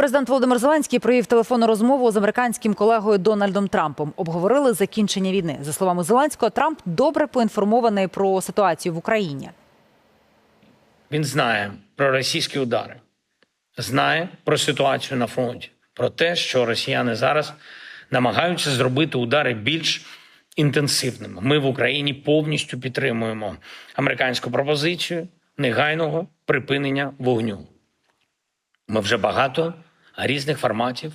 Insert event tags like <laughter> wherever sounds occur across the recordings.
Президент Володимир Зеленський провів телефонну розмову з американським колегою Дональдом Трампом. Обговорили закінчення війни. За словами Зеленського, Трамп добре поінформований про ситуацію в Україні. Він знає про російські удари, знає про ситуацію на фронті, про те, що росіяни зараз намагаються зробити удари більш інтенсивними. Ми в Україні повністю підтримуємо американську пропозицію негайного припинення вогню. Ми вже багато різних форматів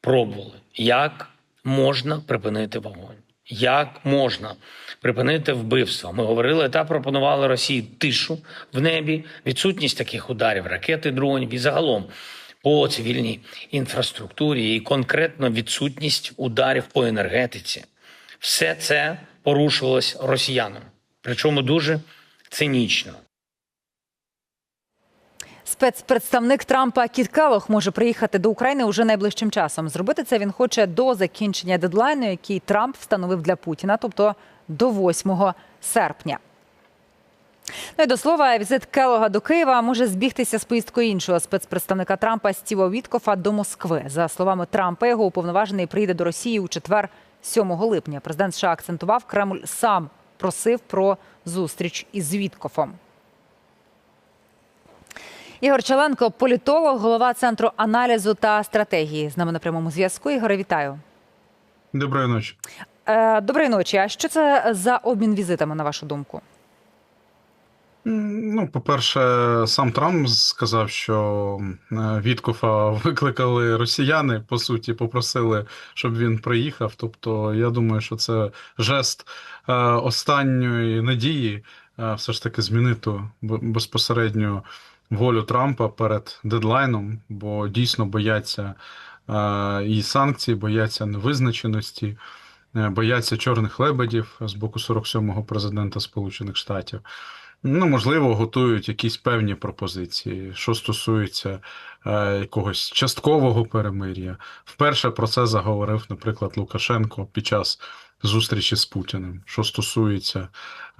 пробували, як можна припинити вогонь, як можна припинити вбивство. Ми говорили та пропонували Росії тишу в небі, відсутність таких ударів, ракети, дронів і загалом по цивільній інфраструктурі і конкретно відсутність ударів по енергетиці. Все це порушувалось росіянами, причому дуже цинічно. Спецпредставник Трампа Кіт Келлог може приїхати до України уже найближчим часом. Зробити це він хоче до закінчення дедлайну, який Трамп встановив для Путіна, тобто до 8 серпня. Ну і до слова, візит Келога до Києва може збігтися з поїздкою іншого спецпредставника Трампа Стіва Віткофа до Москви. За словами Трампа, його уповноважений приїде до Росії у четвер, 7 липня. Президент США акцентував, Кремль сам просив про зустріч із Віткофом. Ігор Челенко, політолог, голова центру аналізу та стратегії. З нами на прямому зв'язку. Ігоре, вітаю. Доброї ночі. Е, доброї ночі. А що це за обмін візитами, на вашу думку? Ну, по-перше, сам Трамп сказав, що е, Віткофа <laughs> викликали росіяни, по суті, попросили, щоб він приїхав. Тобто, я думаю, що це жест е, останньої надії все ж таки змінити безпосередньо волю Трампа перед дедлайном, бо дійсно бояться е, і санкцій, бояться невизначеності. е, Бояться чорних лебедів з боку 47-го президента Сполучених Штатів. Ну, можливо, готують якісь певні пропозиції, що стосується е, якогось часткового перемир'я. Вперше про це заговорив, наприклад, Лукашенко під час зустрічі з Путіним, що стосується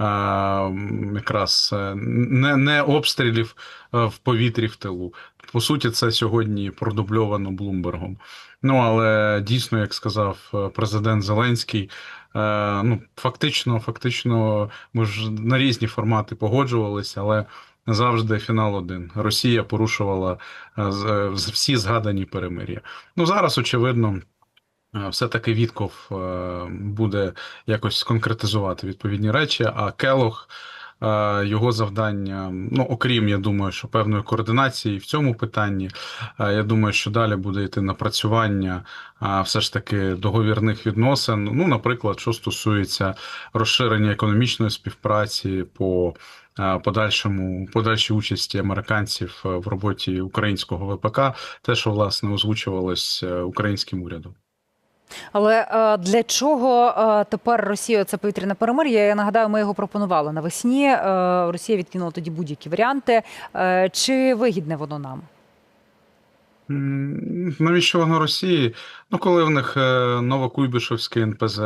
м, якраз е, не, не обстрілів е, в повітрі в тилу. По суті, це сьогодні продубльовано Блумбергом. Ну але дійсно, як сказав е, президент Зеленський, ну фактично, фактично, ми ж на різні формати погоджувалися, але завжди фінал один. Росія порушувала всі згадані перемир'я. Ну зараз, очевидно. Е, Все-таки Вітков е, буде якось конкретизувати відповідні речі, а Келох е, його завдання, ну окрім, я думаю, що певної координації в цьому питанні, я думаю, що далі буде йти напрацювання все ж таки договірних відносин. Ну, наприклад, що стосується розширення економічної співпраці по подальшому подальшій участі американців в роботі українського ВПК, те, що власне озвучувалось українським урядом. Але е, для чого е, тепер Росія це повітряне перемир'я? Я нагадаю, ми його пропонували навесні. Е, Росія відкинула тоді будь-які варіанти. Чи вигідне воно нам? Навіщо воно Росії? Ну, коли в них Новокуйбишевський НПЗ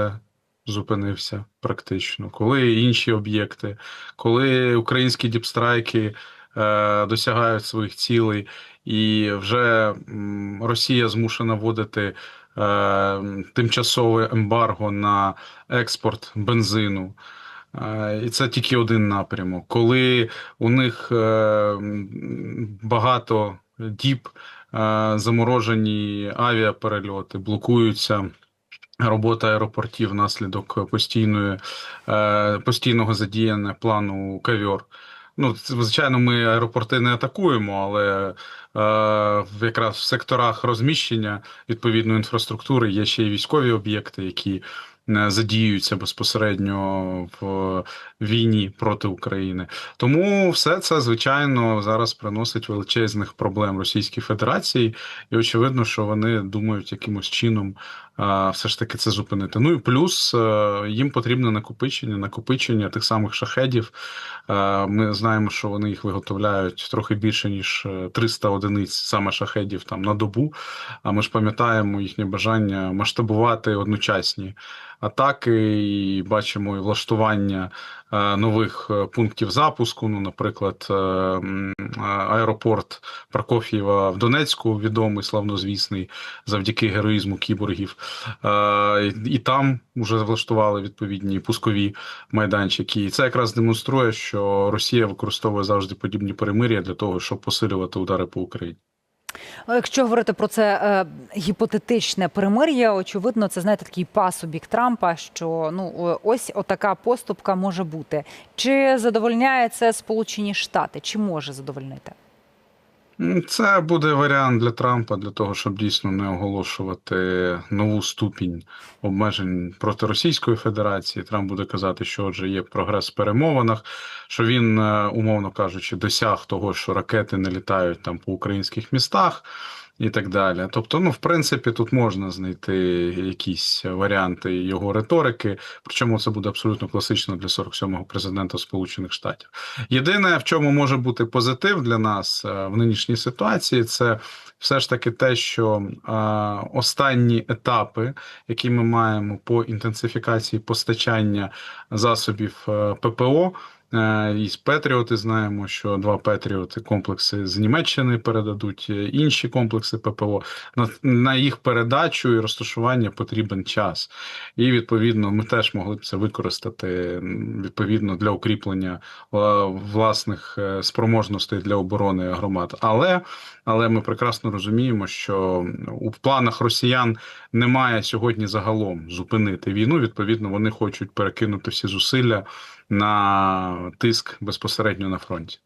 зупинився практично, коли інші об'єкти, коли українські діпстрайки досягають своїх цілей, і вже Росія змушена вводити тимчасове ембарго на експорт бензину. Е, І це тільки один напрямок. Коли у них е, багато діб е, заморожені авіаперельоти, блокуються робота аеропортів внаслідок постійної, е, постійного задіяння плану кавьор. Ну, звичайно, ми аеропорти не атакуємо, але е, якраз в секторах розміщення відповідної інфраструктури є ще й військові об'єкти, які задіюються безпосередньо в війні проти України. Тому все це звичайно зараз приносить величезних проблем Російській Федерації, і очевидно, що вони думають якимось чином все ж таки це зупинити. Ну і плюс е, їм потрібне накопичення, накопичення тих самих шахедів. Е, Ми знаємо, що вони їх виготовляють трохи більше ніж е, 300 одиниць саме шахедів там на добу. А ми ж пам'ятаємо їхнє бажання масштабувати одночасні атаки, і бачимо і влаштування е, нових е, пунктів запуску. Ну, наприклад, е, аеропорт Прокоф'єва в Донецьку відомий, славнозвісний, завдяки героїзму кіборгів. І там вже влаштували відповідні пускові майданчики. І це якраз демонструє, що Росія використовує завжди подібні перемир'я для того, щоб посилювати удари по Україні. А Якщо говорити про це е, гіпотетичне перемир'я, очевидно, це знаєте такий пасубік Трампа, що ну ось отака поступка може бути. Чи задовольняє це Сполучені Штати? Чи може задовольнити? Це буде варіант для Трампа для того, щоб дійсно не оголошувати нову ступінь обмежень проти Російської Федерації. Трамп буде казати, що отже є прогрес в перемовинах, що він, е, умовно кажучи, досяг того, що ракети не літають там по українських містах. І так далі. Тобто, ну, в принципі, тут можна знайти якісь варіанти його риторики, причому це буде абсолютно класично для 47-го президента Сполучених Штатів. Єдине, в чому може бути позитив для нас е, в нинішній ситуації, це все ж таки те, що е, останні етапи, які ми маємо по інтенсифікації постачання засобів е, ППО. Е, Із Петріоти знаємо, що два Петріоти комплекси з Німеччини передадуть е, інші комплекси ППО. На, їх передачу і розташування потрібен час. І відповідно ми теж могли б це використати відповідно для укріплення е, власних спроможностей для оборони громад. Але, але ми прекрасно розуміємо, що у планах росіян немає сьогодні загалом зупинити війну. Відповідно, вони хочуть перекинути всі зусилля на тиск безпосередньо на фронті.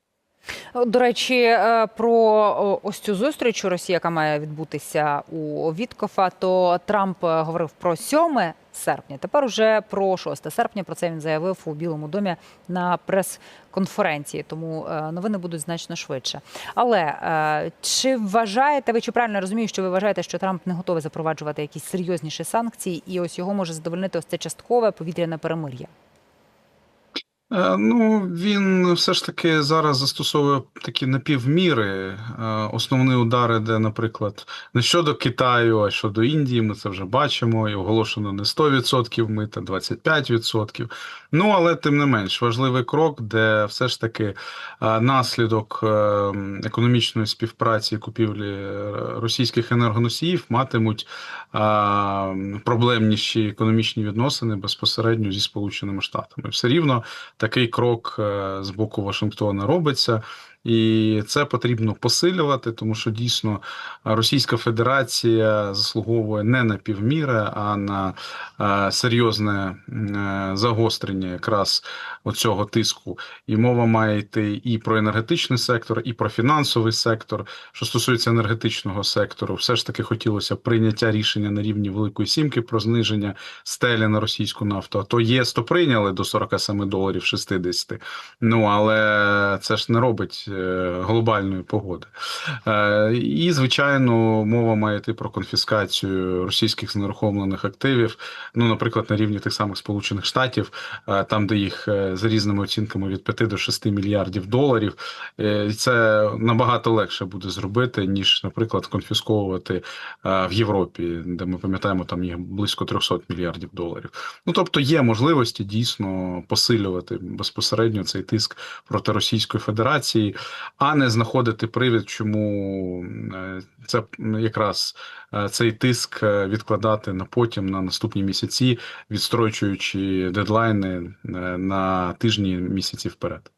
До речі, е, про ось цю зустріч у Росії, яка має відбутися у Віткофа, то Трамп е, говорив про 7 серпня. Тепер уже про 6 серпня. Про це він заявив у Білому домі на прес-конференції. Тому е, новини будуть значно швидше. Але чи вважаєте ви, чи правильно розумію, що ви вважаєте, що Трамп не готовий запроваджувати якісь серйозніші санкції, і ось його може задовольнити ось це часткове повітряне перемир'я? Е, Ну, він все ж таки зараз застосовує такі напівміри. Е, Основні удари, де, наприклад, не щодо Китаю, а щодо Індії, ми це вже бачимо, і оголошено не 100% мита, 25%. Ну, але тим не менш, важливий крок, де все ж таки е, наслідок економічної співпраці купівлі російських енергоносіїв матимуть проблемніші економічні відносини безпосередньо зі Сполученими Штатами. Все рівно такий крок е, з боку Вашингтона робиться. І це потрібно посилювати, тому що дійсно Російська Федерація заслуговує не на півміри, а на е, серйозне е, загострення якраз оцього тиску. І мова має йти і про енергетичний сектор, і про фінансовий сектор. Що стосується енергетичного сектору, все ж таки хотілося прийняття рішення на рівні Великої Сімки про зниження стелі на російську нафту. А то ЄС то прийняли до 47 доларів 60. Ну але це ж не робить е, глобальної погоди. Е, І, звичайно, мова має йти про конфіскацію російських знерухомлених активів. Ну, наприклад, на рівні тих самих Сполучених Штатів, е, там, де їх е, за різними оцінками від 5 до 6 мільярдів доларів. Це набагато легше буде зробити, ніж, наприклад, конфісковувати в Європі, де ми пам'ятаємо, там їх близько 300 мільярдів доларів. Ну тобто є можливості дійсно посилювати безпосередньо цей тиск проти Російської Федерації, а не знаходити привід, чому е, це якраз е, цей тиск е, відкладати на потім на наступні місяці, відстрочуючи дедлайни на тижні місяці вперед.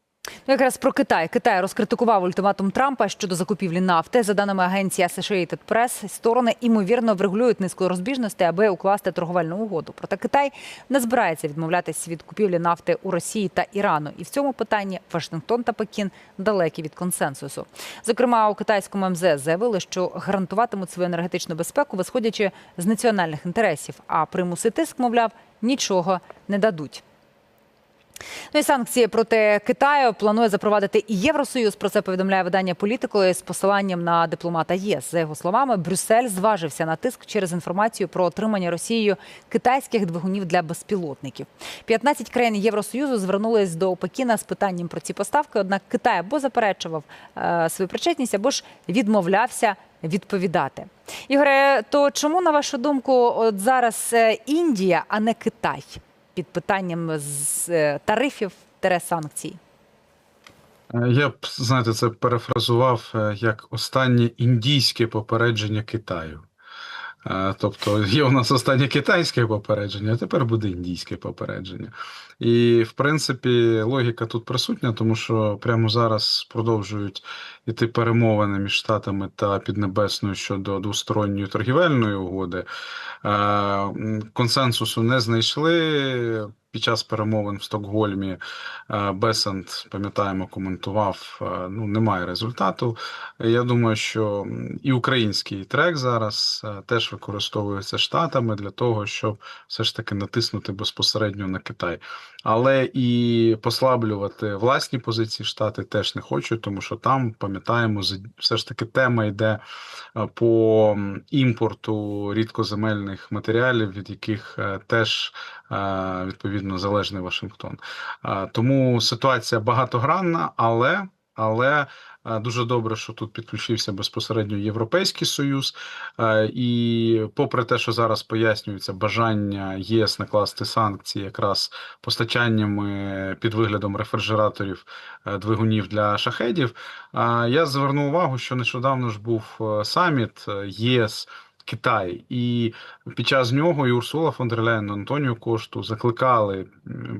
Ну, якраз про Китай. Китай розкритикував ультиматум Трампа щодо закупівлі нафти. За даними агенції Associated Press, сторони ймовірно врегулюють низку розбіжностей, аби укласти торговельну угоду. Проте Китай не збирається відмовлятися від купівлі нафти у Росії та Ірану. І в цьому питанні Вашингтон та Пекін далекі від консенсусу. Зокрема, у китайському МЗ заявили, що гарантуватимуть свою енергетичну безпеку, висходячи з національних інтересів. А примуси тиск, мовляв, нічого не дадуть. Ну і санкції проти Китаю планує запровадити і Євросоюз. Про це повідомляє видання політикою з посиланням на дипломата ЄС. За його словами, Брюссель зважився на тиск через інформацію про отримання Росією китайських двигунів для безпілотників. 15 країн Євросоюзу звернулись до Пекіна з питанням про ці поставки. Однак Китай або заперечував е, свою причетність, або ж відмовлявся відповідати. Ігоре, то чому на вашу думку, от зараз е, Індія, а не Китай? Під питанням з е, тарифів санкцій. Е, Я б, знаєте, це перефразував е, як останнє індійське попередження Китаю. Тобто є у нас останнє китайське попередження, а тепер буде індійське попередження. І, в принципі, логіка тут присутня, тому що прямо зараз продовжують іти перемовини між Штатами та Піднебесною щодо двосторонньої торгівельної угоди. Консенсусу не знайшли. Під час перемовин в Стокгольмі е, Бесант, пам'ятаємо, коментував, е, ну, немає результату. Я думаю, що і український трек зараз е, теж використовується Штатами для того, щоб все ж таки натиснути безпосередньо на Китай. Але і послаблювати власні позиції Штати теж не хочуть, тому що там, пам'ятаємо, все ж таки тема йде по імпорту рідкоземельних матеріалів, від яких теж е, відповідно залежний Вашингтон. Тому ситуація багатогранна, але, але дуже добре, що тут підключився безпосередньо Європейський Союз. І попри те, що зараз пояснюється бажання ЄС накласти санкції якраз постачаннями під виглядом рефрижераторів е, двигунів для шахедів, я звернув увагу, що нещодавно ж був е, саміт е, ЄС. Китай, і під час нього і Урсула фон дер Ляєн, Антоніо Кошту закликали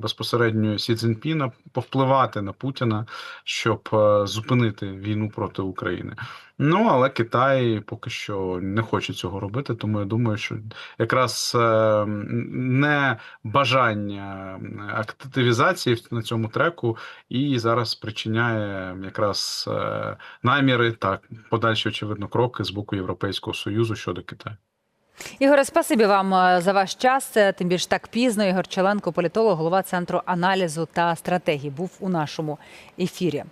безпосередньо Сі Цзіньпіна повпливати на Путіна, щоб е, зупинити війну проти України. Ну але Китай поки що не хоче цього робити, тому я думаю, що якраз е, не бажання активізації на цьому треку і зараз спричиняє якраз е, наміри та подальші очевидно кроки з боку Європейського союзу щодо Китаю. Ігоре, спасибі вам е, за ваш час. Тим більш так пізно. Ігор Челенко, політолог, голова центру аналізу та стратегії, був у нашому ефірі.